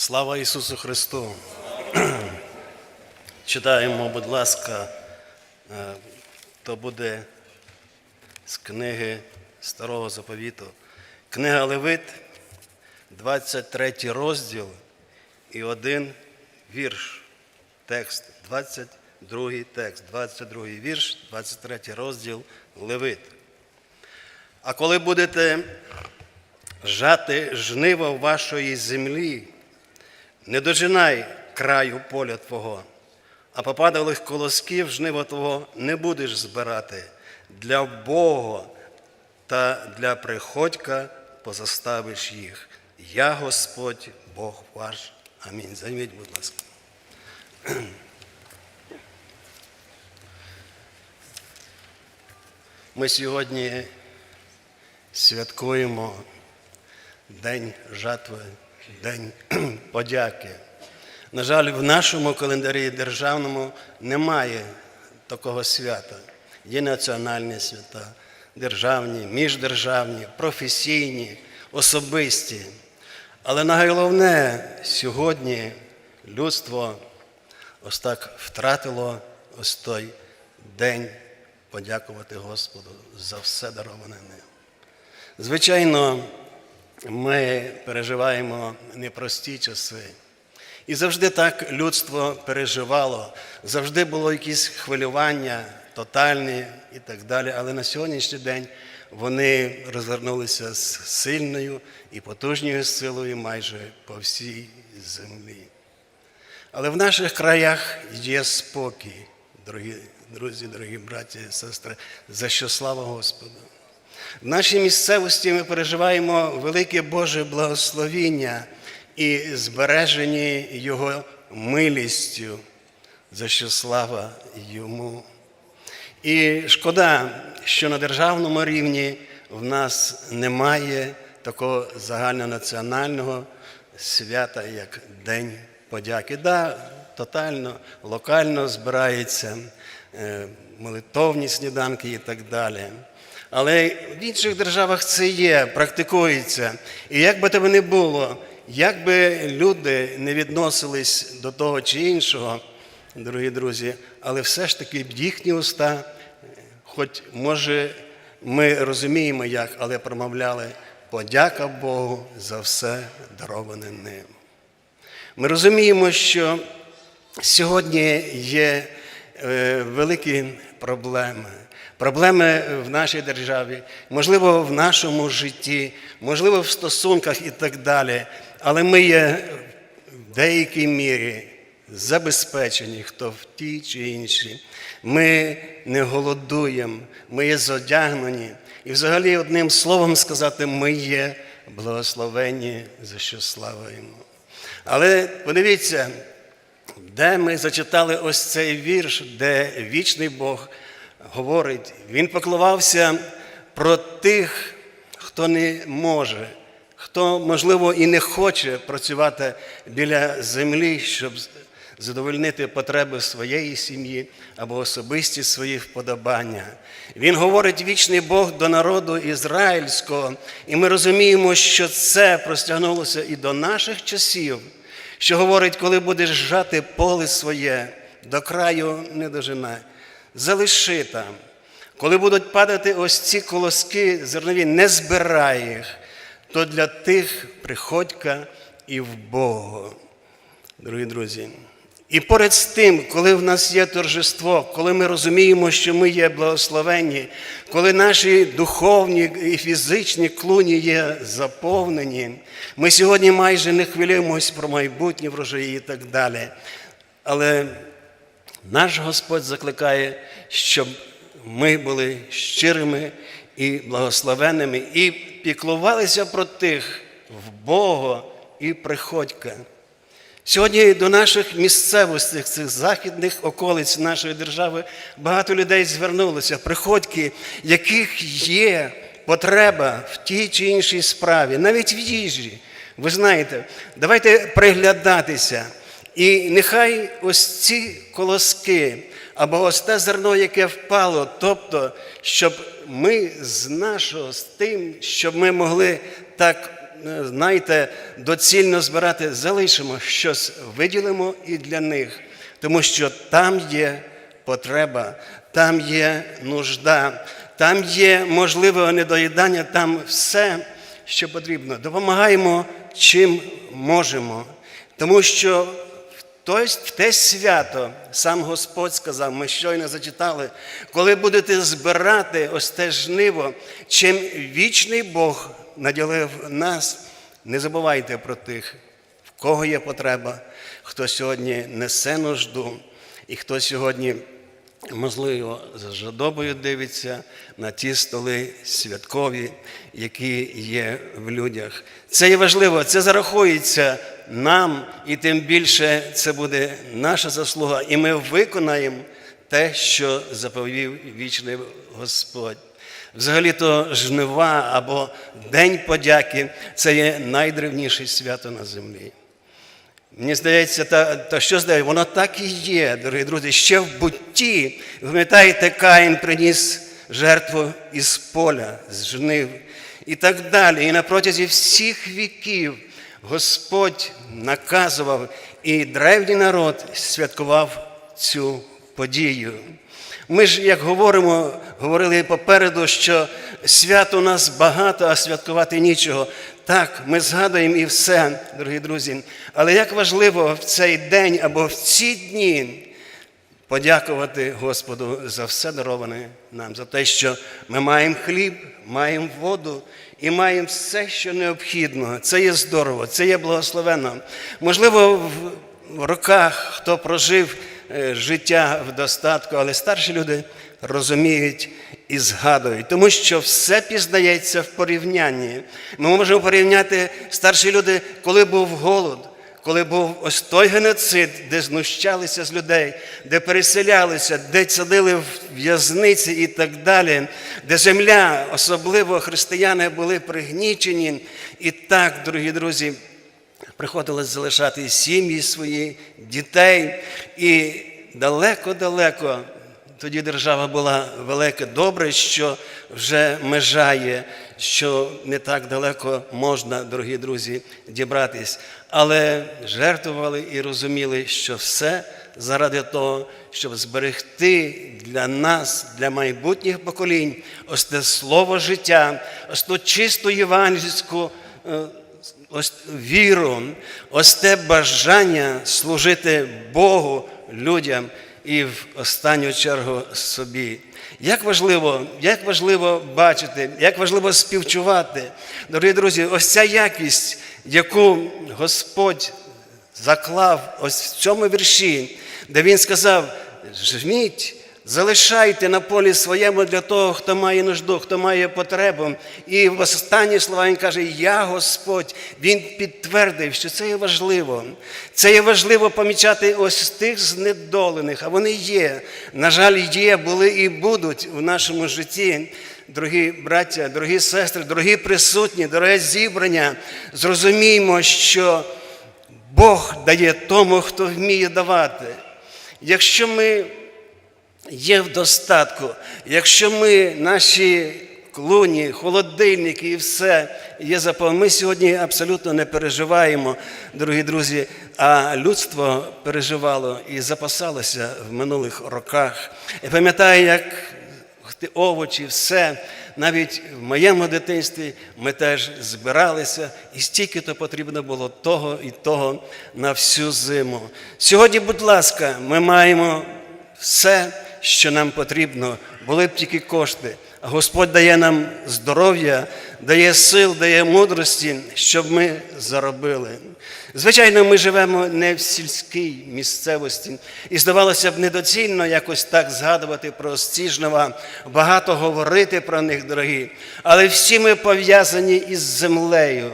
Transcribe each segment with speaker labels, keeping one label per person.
Speaker 1: Слава Ісусу Христу! Читаємо, будь ласка, е, то буде з книги Старого Заповіту. Книга Левит, 23 розділ і один вірш. Текст, 22 текст, 22 вірш, 23 розділ Левит. А коли будете жати жниво вашої землі, не дожинай краю поля Твого, а попадалих колосків жнива Твого не будеш збирати. Для Бога та для приходька позаставиш їх. Я Господь, Бог ваш. Амінь. Займіть, будь ласка. Ми сьогодні святкуємо День жатви, День подяки. На жаль, в нашому календарі державному немає такого свята. Є національні свята, державні, міждержавні, професійні, особисті. Але найголовне сьогодні людство ось так втратило ось той день подякувати Господу за все дароване ним. Звичайно, ми переживаємо непрості часи. І завжди так людство переживало, завжди було якісь хвилювання тотальні і так далі. Але на сьогоднішній день вони розгорнулися з сильною і потужною силою майже по всій землі. Але в наших краях є спокій, дорогі друзі, дорогі браті і сестри, за що слава Господу. В нашій місцевості ми переживаємо велике Боже благословіння і збережені Його милістю, за що слава Йому. І шкода, що на державному рівні в нас немає такого загальнонаціонального свята, як День подяки. Да, тотально, локально збираються е, молитовні сніданки і так далі. Але в інших державах це є, практикується. І як би тебе не було, як би люди не відносились до того чи іншого, дорогі друзі, але все ж таки їхні уста, хоч може ми розуміємо як, але промовляли подяка Богу за все дароване ним. Ми розуміємо, що сьогодні є великі проблеми. Проблеми в нашій державі, можливо, в нашому житті, можливо, в стосунках і так далі. Але ми є в деякій мірі забезпечені, хто в тій чи іншій. Ми не голодуємо, ми є зодягнені. І взагалі, одним словом сказати, ми є благословені, за що слава йому. Але подивіться, де ми зачитали ось цей вірш, де вічний Бог говорить, він поклувався про тих, хто не може, хто, можливо, і не хоче працювати біля землі, щоб задовольнити потреби своєї сім'ї або особисті свої вподобання. Він говорить вічний Бог до народу ізраїльського, і ми розуміємо, що це простягнулося і до наших часів, що говорить, коли будеш жати поле своє, до краю не дожинай залиши там. Коли будуть падати ось ці колоски зернові, не збирай їх, то для тих приходька і в Бога. Дорогі друзі. І поряд з тим, коли в нас є торжество, коли ми розуміємо, що ми є благословенні, коли наші духовні і фізичні клуні є заповнені, ми сьогодні майже не хвилюємось про майбутні врожаї і так далі. Але наш Господь закликає, щоб ми були щирими і благословенними, і піклувалися про тих в Бога і приходька. Сьогодні до наших місцевостей, цих західних околиць нашої держави, багато людей звернулося, приходьки, яких є потреба в тій чи іншій справі, навіть в їжі. Ви знаєте, давайте приглядатися. І нехай ось ці колоски або ось те зерно, яке впало, тобто, щоб ми з нашого з тим, щоб ми могли так знаєте, доцільно збирати, залишимо щось, виділимо і для них, тому що там є потреба, там є нужда, там є можливе недоїдання, там все, що потрібно. Допомагаємо чим можемо, тому що Тобто в те свято сам Господь сказав, ми щойно зачитали, коли будете збирати ось те жниво, чим вічний Бог наділив нас, не забувайте про тих, в кого є потреба, хто сьогодні несе нужду, і хто сьогодні, можливо, з жадобою дивиться на ті столи святкові, які є в людях. Це є важливо, це зарахується нам, і тим більше це буде наша заслуга, і ми виконаємо те, що заповів вічний Господь. Взагалі-то жнива або День подяки це є найдревніше свято на землі. Мені здається, та, та що здається, воно так і є, дорогі друзі. Ще в бутті, пам'ятаєте, Каїн приніс жертву із поля, з жнив і так далі. І на протязі всіх віків Господь наказував, і древній народ святкував цю подію. Ми ж, як говоримо, говорили попереду, що свят у нас багато, а святкувати нічого. Так, ми згадуємо і все, дорогі друзі. Але як важливо в цей день або в ці дні подякувати Господу за все дароване нам, за те, що ми маємо хліб, маємо воду і маємо все, що необхідно. Це є здорово, це є благословенно. Можливо, в роках, хто прожив життя в достатку, але старші люди розуміють і згадують, тому що все пізнається в порівнянні. Ми можемо порівняти старші люди, коли був голод. Коли був ось той геноцид, де знущалися з людей, де переселялися, де садили в в'язниці і так далі, де земля, особливо християни, були пригнічені. І так, дорогі друзі, приходилось залишати сім'ї свої, дітей. І далеко-далеко тоді держава була велика, добре, що вже межа є, що не так далеко можна, дорогі друзі, дібратись. Але жертвували і розуміли, що все заради того, щоб зберегти для нас, для майбутніх поколінь, ось те слово життя, ось ту чисту євангельську е, ось віру, ось те бажання служити Богу, людям і в останню чергу собі. Як важливо, як важливо бачити, як важливо співчувати. Дорогі друзі, ось ця якість, яку Господь заклав ось в цьому вірші, де Він сказав: жміть, залишайте на полі своєму для того, хто має нужду, хто має потребу. І в останні слова Він каже: Я Господь. Він підтвердив, що це є важливо. Це є важливо помічати ось тих знедолених, а вони є. На жаль, є, були і будуть в нашому житті. Дорогі браття, дорогі сестри, дорогі присутні, дороге зібрання, зрозуміємо, що Бог дає тому, хто вміє давати. Якщо ми є в достатку, якщо ми наші клуні, холодильники і все є заповнені, ми сьогодні абсолютно не переживаємо, дорогі друзі, а людство переживало і запасалося в минулих роках. Я пам'ятаю, як овочі, все. Навіть в моєму дитинстві ми теж збиралися, і стільки то потрібно було того і того на всю зиму. Сьогодні, будь ласка, ми маємо все, що нам потрібно, були б тільки кошти. Господь дає нам здоров'я, дає сил, дає мудрості, щоб ми заробили. Звичайно, ми живемо не в сільській місцевості, і здавалося б, недоцільно якось так згадувати про ці багато говорити про них, дорогі. Але всі ми пов'язані із землею.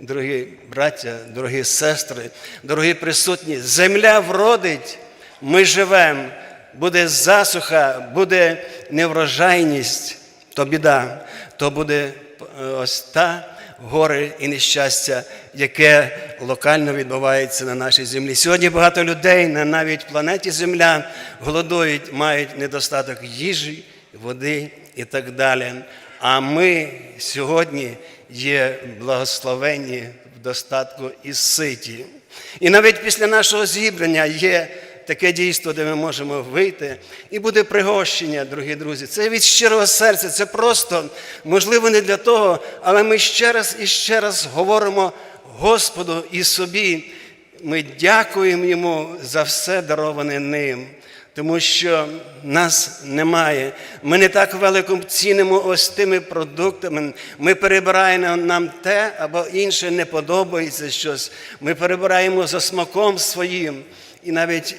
Speaker 1: Дорогі браття, дорогі сестри, дорогі присутні, земля вродить, ми живемо, буде засуха, буде неврожайність, то біда, то буде е, ось та горе і нещастя, яке локально відбувається на нашій землі. Сьогодні багато людей на навіть планеті Земля голодують, мають недостаток їжі, води і так далі. А ми сьогодні є благословенні в достатку і ситі. І навіть після нашого зібрання є таке дійство, де ми можемо вийти, і буде пригощення, дорогі друзі. Це від щирого серця, це просто, можливо, не для того, але ми ще раз і ще раз говоримо Господу і собі. Ми дякуємо йому за все дароване ним. Тому що нас немає. Ми не так велико цінимо ось тими продуктами. Ми перебираємо нам те або інше не подобається щось. Ми перебираємо за смаком своїм і навіть,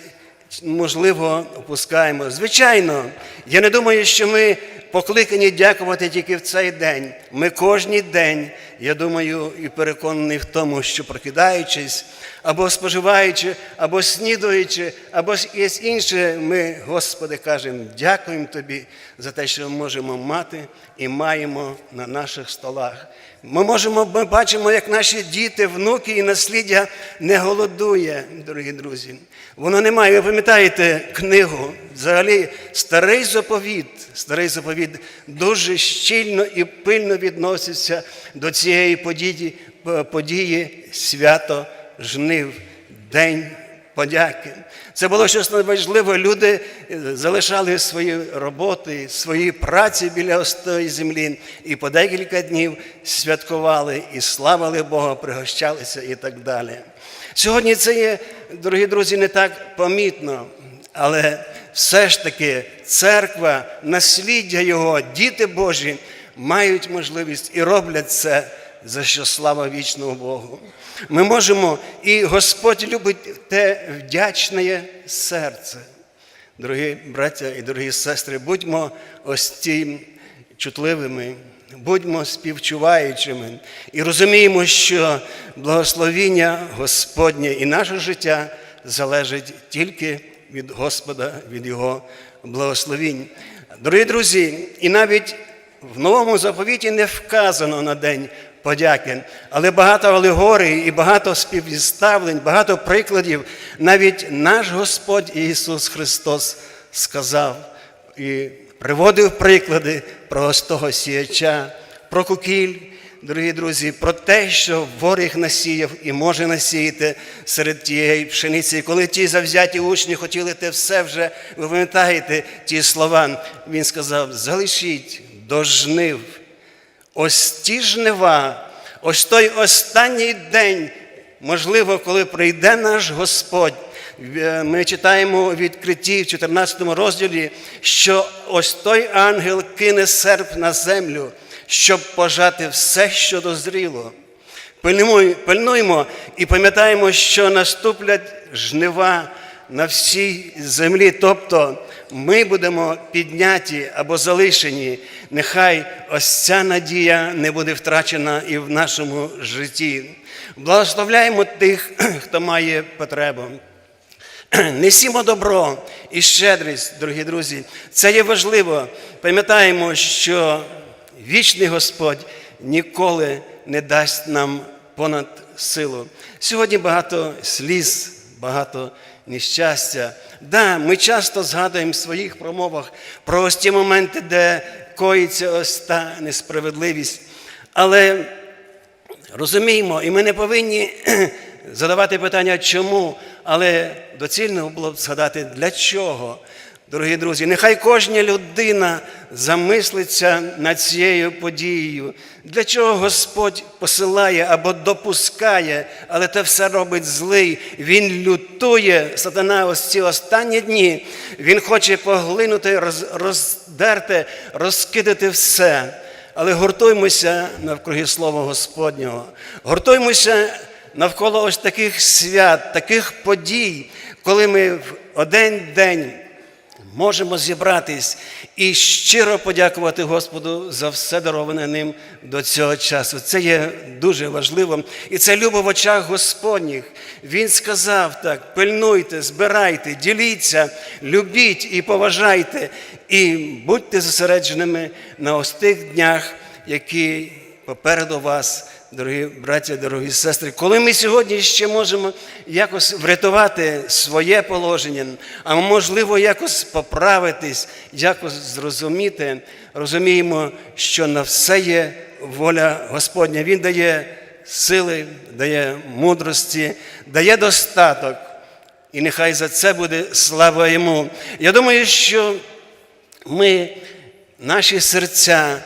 Speaker 1: можливо, опускаємо. Звичайно, я не думаю, що ми покликані дякувати тільки в цей день. Ми кожний день, я думаю, і переконаний в тому, що прокидаючись, або споживаючи, або снідуючи, або якесь інше, ми, Господи, кажемо, дякуємо Тобі за те, що ми можемо мати і маємо на наших столах. Ми можемо, ми бачимо, як наші діти, внуки і насліддя не голодує, дорогі друзі. Воно не має. Ви пам'ятаєте книгу, взагалі, старий заповіт, старий заповіт дуже щільно і пильно відноситься до цієї події, події свято жнив, День подяки. Це було щось надважливе. Люди залишали свої роботи, свої праці біля остої землі і по декілька днів святкували і славили Бога, пригощалися і так далі. Сьогодні це є, дорогі друзі, не так помітно, але все ж таки церква, насліддя Його, діти Божі мають можливість і роблять це за що слава вічного Богу. Ми можемо, і Господь любить те вдячне серце. Дорогі браття і дорогі сестри, будьмо ось тим чутливими, будьмо співчуваючими і розуміємо, що благословіння Господнє і наше життя залежить тільки від Господа, від Його благословінь. Дорогі друзі, і навіть в новому заповіті не вказано на день подяки, але багато алегорій і багато співставлень, багато прикладів. Навіть наш Господь Ісус Христос сказав і приводив приклади про ось того сіяча, про кукіль. Дорогі друзі, про те, що ворог насіяв і може насіяти серед тієї пшениці. Коли ті завзяті учні хотіли те все вже, ви пам'ятаєте ті слова, він сказав: залишіть до жнив. Ось ті жнива, ось той останній день, можливо, коли прийде наш Господь. Ми читаємо у відкритті в 14 розділі, що ось той ангел кине серп на землю, щоб пожати все, що дозріло. Пильнуємо і пам'ятаємо, що наступлять жнива на всій землі. Тобто ми будемо підняті або залишені. Нехай ось ця надія не буде втрачена і в нашому житті. Благословляємо тих, хто має потребу. Несімо добро і щедрість, дорогі друзі. Це є важливо. Пам'ятаємо, що вічний Господь ніколи не дасть нам понад силу. Сьогодні багато сліз, багато нещастя. Да, ми часто згадуємо в своїх промовах про ось ті моменти, де коїться ось та несправедливість. Але розуміємо, і ми не повинні задавати питання, чому, але доцільно було б згадати, для чого. Дорогі друзі, нехай кожна людина замислиться над цією подією, для чого Господь посилає або допускає, але те все робить злий. Він лютує сатана ось ці останні дні. Він хоче поглинути, роз, роздерти, розкидати все. Але гуртуймося навкруги Слова Господнього, гуртуймося навколо ось таких свят, таких подій, коли ми в один день можемо зібратись і щиро подякувати Господу за все дароване ним до цього часу. Це є дуже важливо. І це любо в очах Господніх. Він сказав так: пильнуйте, збирайте, діліться, любіть і поважайте, і будьте зосередженими на ось тих днях, які попереду вас дорогі браття, дорогі сестри, коли ми сьогодні ще можемо якось врятувати своє положення, а можливо, якось поправитись, якось зрозуміти, розуміємо, що на все є воля Господня. Він дає сили, дає мудрості, дає достаток. І нехай за це буде слава йому. Я думаю, що ми, наші серця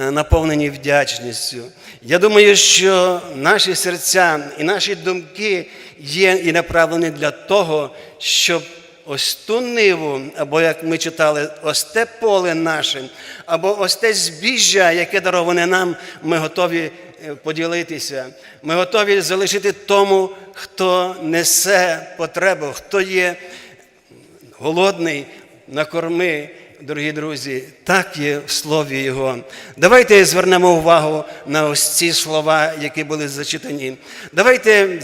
Speaker 1: наповнені вдячністю. Я думаю, що наші серця і наші думки є і направлені для того, щоб ось ту ниву, або як ми читали, ось те поле наше, або ось те збіжжя, яке дароване нам, ми готові е, поділитися. Ми готові залишити тому, хто несе потребу, хто є голодний, накорми, дорогі друзі, так є в слові Його. Давайте звернемо увагу на ось ці слова, які були зачитані. Давайте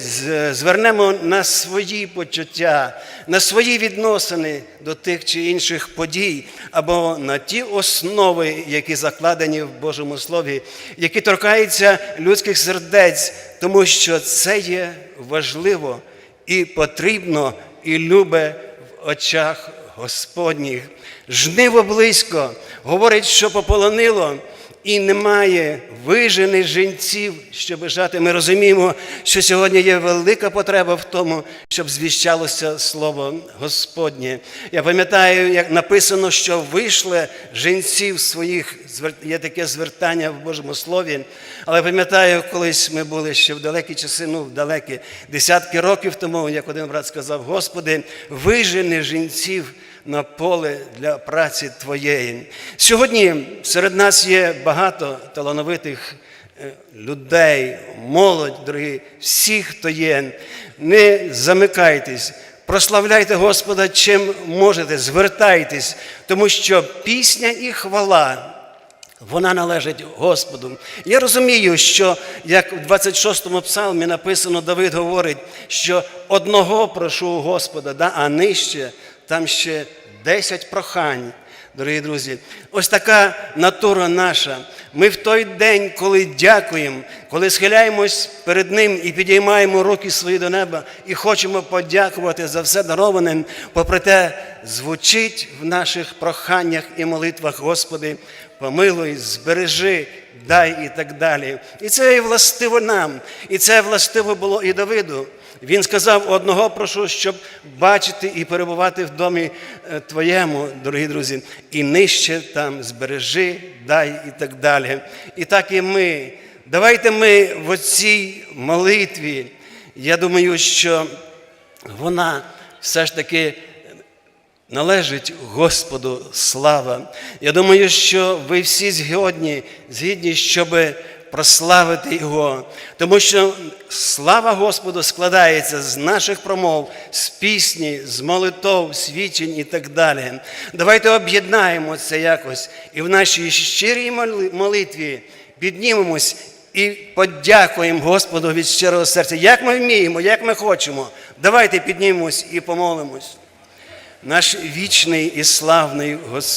Speaker 1: звернемо на свої почуття, на свої відносини до тих чи інших подій, або на ті основи, які закладені в Божому Слові, які торкаються людських сердець, тому що це є важливо і потрібно, і любе в очах Господніх. Жниво близько, говорить, що пополонило, і немає вижених жінців, щоб жати. Ми розуміємо, що сьогодні є велика потреба в тому, щоб звіщалося слово Господнє. Я пам'ятаю, як написано, що вийшли жінців своїх, є таке звертання в Божому Слові. Але пам'ятаю, колись ми були ще в далекі часи, ну в далекі десятки років тому, як один брат сказав: Господи, вижени жінців на поле для праці Твоєї. Сьогодні серед нас є багато талановитих е, людей, молодь, дорогі, всі, хто є. Не замикайтесь. Прославляйте Господа, чим можете, звертайтесь, тому що пісня і хвала вона належить Господу. Я розумію, що як в 26-му псалмі написано, Давид говорить, що одного прошу у Господа, да, а нижче там ще 10 прохань. Дорогі друзі, ось така натура наша. Ми в той день, коли дякуємо, коли схиляємось перед Ним і підіймаємо руки свої до неба і хочемо подякувати за все дароване, попри те, звучить в наших проханнях і молитвах, Господи, помилуй, збережи, дай і так далі. І це і властиво нам, і це властиво було і Давиду. Він сказав: одного прошу, щоб бачити і перебувати в домі е, твоєму, дорогі друзі, і нижче там збережи, дай і так далі. І так і ми. Давайте ми в цій молитві. Я думаю, що вона все ж таки належить Господу слава. Я думаю, що ви всі згодні, згідні, щоб прославити Його, тому що слава Господу складається з наших промов, з пісні, з молитов, свідчень і так далі. Давайте об'єднаємо це якось і в нашій щирій молитві піднімемось і подякуємо Господу від щирого серця, як ми вміємо, як ми хочемо. Давайте піднімемось і помолимось. Наш вічний і славний Господь.